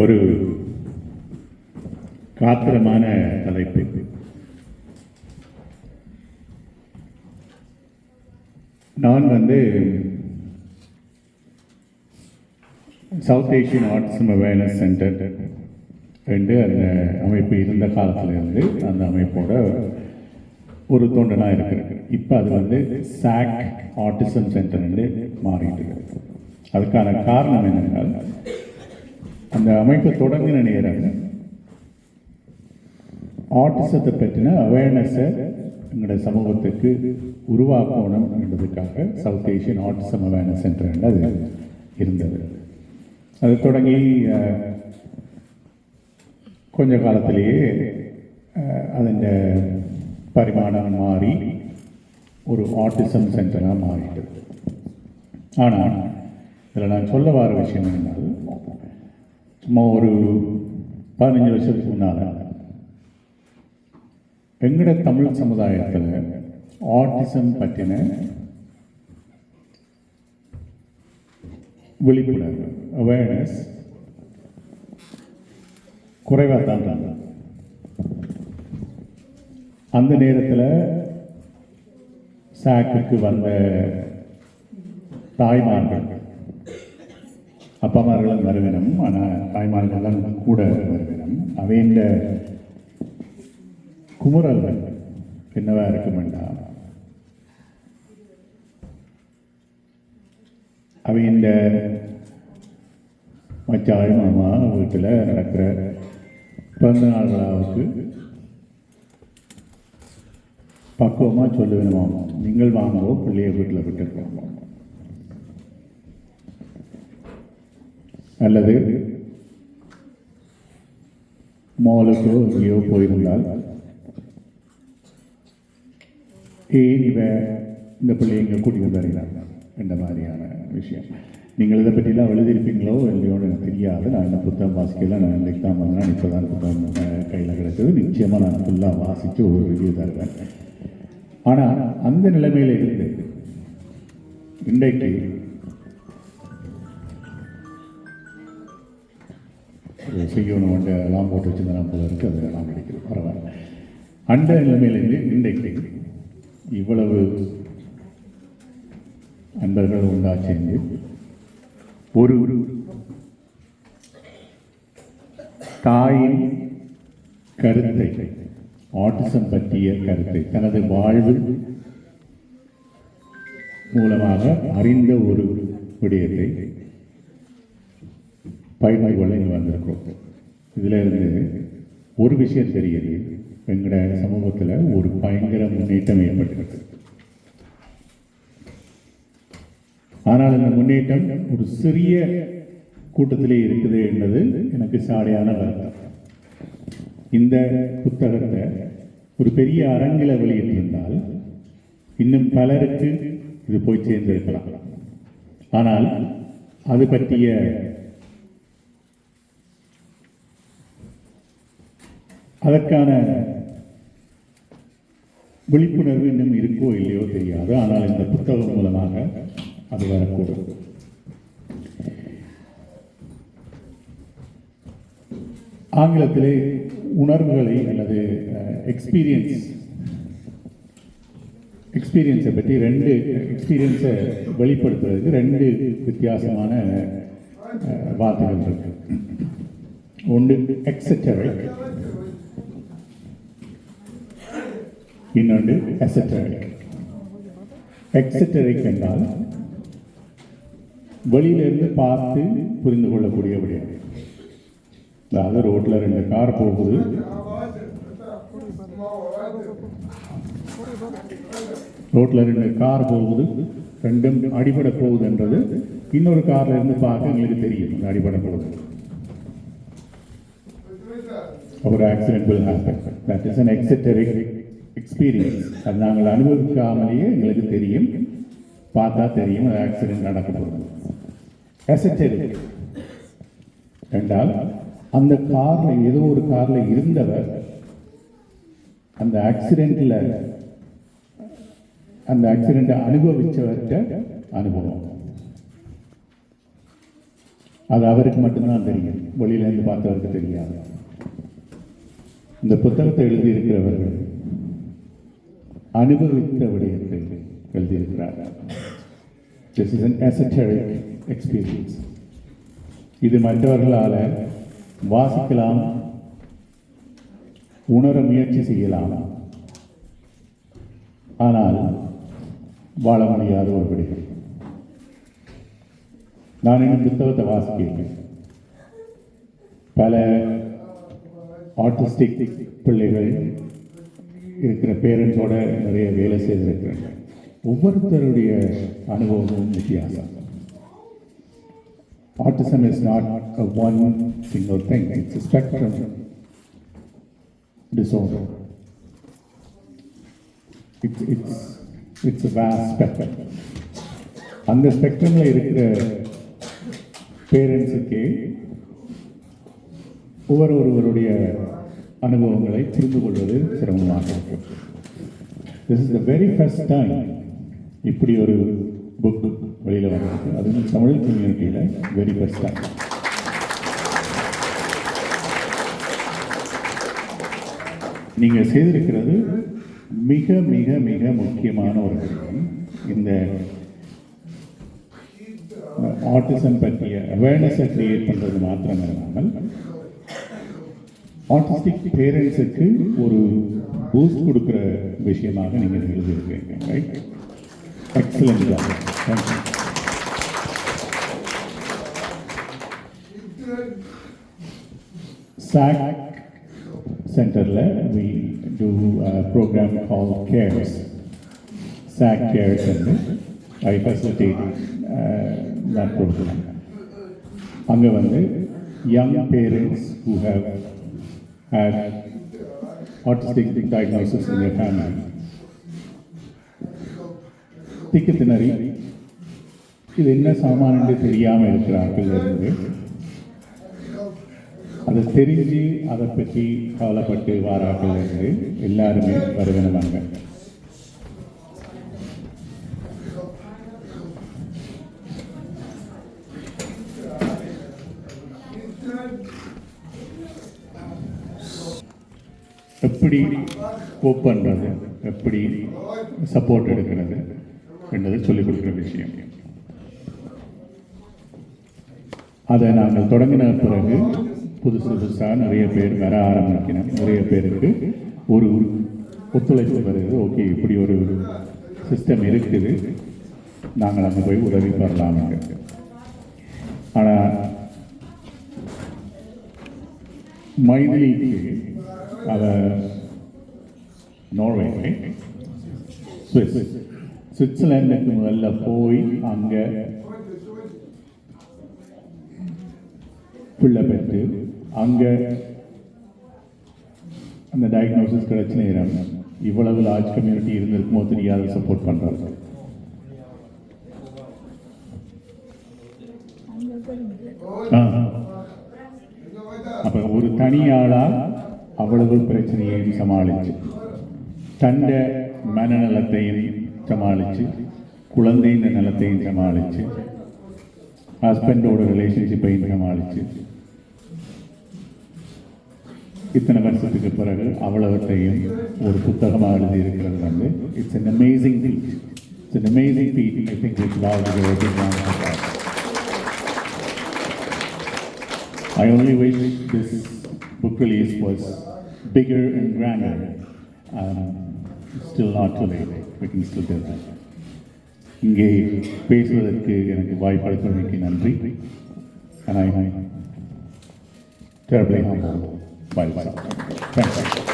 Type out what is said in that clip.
ஒரு காத்திரமான தலைப்பு. நான் வந்து south Asian autism awareness centre ரெண்டு அந்த அமைப்பு இருந்த காலத்திலிருந்து அந்த அமைப்போட ஒரு தொண்டனாக இருக்கிறேன் இப்போ அது வந்து சாக் ஆட்டிசம் சென்டர்னு மாறிட்டு இருக்கு. அதுக்கான காரணம் என்னென்னால் அந்த அமைப்பு தொடங்க நினைக்கிறாங்க. ஆட்டிசத்தை பற்றின அவேர்னஸை எங்களுடைய சமூகத்துக்கு உருவாக்கணும் என்பதற்காக south Asian autism awareness centre அது இருந்தது. அது தொடங்கி கொஞ்ச காலத்திலேயே அதன் பரிமாணம் மாறி ஒரு ஆட்டிசம் சென்டராக மாறிட்டது. ஆனால் இதில் நான் சொல்ல வர விஷயம் என்னன்னா சும்மா ஒரு பதினஞ்சு வருஷத்துக்கு முன்னால் எங்கட தமிழ் சமுதாயத்தில் ஆர்டிசம் பற்றின விழிப்புணர்வு அவேர்னஸ் குறைவாக தான் அந்த நேரத்தில் சாக்குக்கு வந்த தாய்மார்கள் அப்பாமார்களும் வருவினம். ஆனால் தாய்மார்களும் கூட வருவினம். அவையின் குமுறல்கள் என்னவா இருக்கும் வேண்டாம் அவையின் மச்சாய் மாமா வீட்டில் நடக்கிற பிறந்த நாள்களாவுக்கு பக்குவமாக சொல்ல வேணுமாம் நீங்கள் வாங்கவோ பிள்ளைய வீட்டில் விட்டுருக்கோம் அல்லது மாலுக்கோ எங்கேயோ போயிருந்தால் ஏன் இவ இந்த பிள்ளை எங்கள் கூட்டிகிட்டு வருகிறாங்க என்ற மாதிரியான விஷயம். நீங்கள் இதை பற்றிலாம் எழுதியிருப்பீங்களோ இல்லையோன்னு எனக்கு தெரியாது. நான் என்ன புத்தகம் வாசிக்கல நான் இன்றைக்கு தான் வந்தேன் இப்போ தான் புத்தகம் கையில் கிடைச்சது நிச்சயமாக நான் ஃபுல்லாக வாசித்து ஒரு ரிவ்யூ தருவேன். ஆனால் அந்த நிலைமையில் இருந்து இன்றைக்கு செய்யணும் வந்து எல்லாம் போட்டு வச்சுருந்தா போல இருக்குது அது எல்லாம் கிடைக்கிறது பரவாயில்ல. அந்த நிலைமையிலேருந்து இன்றைக்கு இவ்வளவு அன்பர்கள் உண்டா சேர்ந்து ஒரு ஒரு தாயின் கருத்தை ஆட்டிசம் பற்றிய கருத்தை தனது வாழ்வு மூலமாக அறிந்த ஒரு விடயத்தை பயிர்ந்து கொள்ள இங்கே வந்திருக்கோம். இதில் இருந்து ஒரு விஷயம் தெரியுது. எங்களோட சமூகத்தில் ஒரு பயங்கர முன்னேற்றம் ஏற்பட்டிருக்கு. ஆனால் இந்த முன்னேற்றம் ஒரு சிறிய கூட்டத்திலே இருக்குது என்பது எனக்கு சாடையான வருத்தம். இந்த புத்தகத்தை ஒரு பெரிய அரங்கில வெளியிட்டிருந்தால் இன்னும் பலருக்கு இது போய் சேர்ந்திருக்கலாம். ஆனால் அது பற்றிய அதற்கான விழிப்புணர்வு இன்னும் இருக்கோ இல்லையோ தெரியாது. ஆனால் இந்த புத்தகம் மூலமாக அது வரக்கூடும். ஆங்கிலத்திலே உணர்வுகளை அல்லது எக்ஸ்பீரியன்ஸ் எக்ஸ்பீரியன்ஸை பற்றி ரெண்டு எக்ஸ்பீரியன்ஸை வெளிப்படுத்துறதுக்கு ரெண்டு வித்தியாசமான வார்த்தைகள் இருக்கு. ஒன்று எக்ஸட்டரிக் இன்னொன்று எசட்டரிக் எக்ஸட்டரிக் என்றால் வெளியிலிருந்து பார்த்து புரிந்து கொள்ளக்கூடிய விடயம் அதாவது ரோட்டில் ரெண்டு கார் போகுது. ரோட்டில் ரெண்டு கார் போகுது. ரெண்டும் அடிபட போகுதுன்றது இன்னொரு கார்ல இருந்து பார்க்க எங்களுக்கு தெரியும். இந்த அடிபட போகுது ஒரு accident will happen. That is an exoteric experience அது நாங்கள் அனுபவிக்காமலேயே எங்களுக்கு தெரியும். பார்த்தா தெரியும் அது ஆக்சிடென்ட் நடக்க போகிறது எசட்டரிக் என்றால் அந்த காரில் ஏதோ ஒரு காரில் இருந்தவர் அந்த ஆக்சிடெண்ட்டில் அந்த ஆக்சிடென்ட்டை அனுபவித்தவர்கிட்ட அனுபவம். அது அவருக்கு மட்டும்தான் தெரியும். வெளியிலேருந்து பார்த்தவருக்கு தெரியாது. இந்த புத்தகத்தை எழுதியிருக்கிறவர்கள் அனுபவித்த விடயத்தை எழுதியிருக்கிறார்கள் this is an esoteric experience இது மற்றவர்களால் வாசிக்கலாம் உணர முயற்சி செய்யலாம். ஆனால் வாழ முடியாத ஒரு விடயம் நான் இன்னும் புத்தகத்தை வாசிக்கிறேன் பல ஆர்டிஸ்டிக் பிள்ளைகள் இருக்கிற பேரண்ட்ஸோட நிறைய வேலை செய்திருக்கிறேன் ஒவ்வொருத்தருடைய அனுபவமும் வித்தியாசம். Autism is not a one single thing, it's a spectrum disorder. It's it's it's a spectrum அந்த ஸ்பெக்ட்ரமில் இருக்கிற பேரண்ட்ஸுக்கே ஒவ்வொரு ஒருவருடைய அனுபவங்களை புரிந்து கொள்வது சிரமமாக இருக்கும். This is the very first time இப்படி ஒரு புக் வெளியில் வந்திருக்கு. அதுவும் தமிழ் கம்யூனிட்டியில் வெரி ஃபர்ஸ்ட் டைம் நீங்கள் செய்திருக்கிறது மிக மிக மிக முக்கியமான ஒரு விஷயம். இந்த uh, ஆட்டிசம் பற்றிய அவேர்னஸை கிரியேட் பண்ணுறது மாத்திரம் இல்லாமல் ஆட்டிஸ்டிக் பேரண்ட்ஸுக்கு ஒரு பூஸ்ட் கொடுக்குற விஷயமாக நீங்கள் எழுதியிருக்கீங்க right excellent job thank you SAC Centerல we do a program called CARES. SAC CARES and I facilitate uh, that program. அங்கே வந்து young parents who have had autistic diagnosis in their family. திக்கு திணறி இது என்ன சாமானு தெரியாமல் இருக்கிறார்கள்? இருந்து அதை தெரிஞ்சு அதை பற்றி கவலைப்பட்டு வாராக்கள் இருந்து எல்லாருமே வருவனவாங்க. எப்படி கோப் பண்ணுறது எப்படி சப்போர்ட் எடுக்கிறது? என்றதை சொல்லிக் கொடுக்குற விஷயம். அதை நாங்கள் தொடங்கின பிறகு புதுசு புதுசாக நிறைய பேர் வர ஆரம்பிக்கணும். நிறைய பேருக்கு ஒரு ஒத்துழைப்பு வருது. ஓகே இப்படி ஒரு சிஸ்டம் இருக்குது. நாங்கள் அங்கே போய் உதவி பெறலாம் ஆனால் மைதிலிக்கு அதை நோர்வே சுவிஸ் சுவிட்சர்லாண்டுக்கு முதல்ல போய் அங்கே பிள்ளை பெற்று அங்கே அந்த டயக்னோசிஸ் கிடைச்ச நேரம் இவ்வளவு லார்ஜ் கம்யூனிட்டி இருந்திருக்குமோ தெரியாத சப்போர்ட் பண்ணுறாங்க அப்போ ஒரு தனியாளா அவ்வளவு பிரச்சனையையும் சமாளிச்சு தண்ட மனநலத்தையும் சமாளிச்சு குழந்தையின் நலத்தையும் சமாளிச்சு ஹஸ்பண்டோட ரிலேஷன்ஷிப்பையும் சமாளிச்சு. இத்தனை வருஷத்துக்கு பிறகு அவ்வளவற்றையும் ஒரு புத்தகமாக எழுதியிருக்கிறது வந்து இட்ஸ் அன் அமேசிங் feat. இட்ஸ் an amazing feat. I think it's loud to go big round of applause. I only wish this still not to we can still tell இங்கே பேசுவதற்கு எனக்கு வாய்ப்பளிப்பதற்கு நன்றி I terribly humble bye bye thanks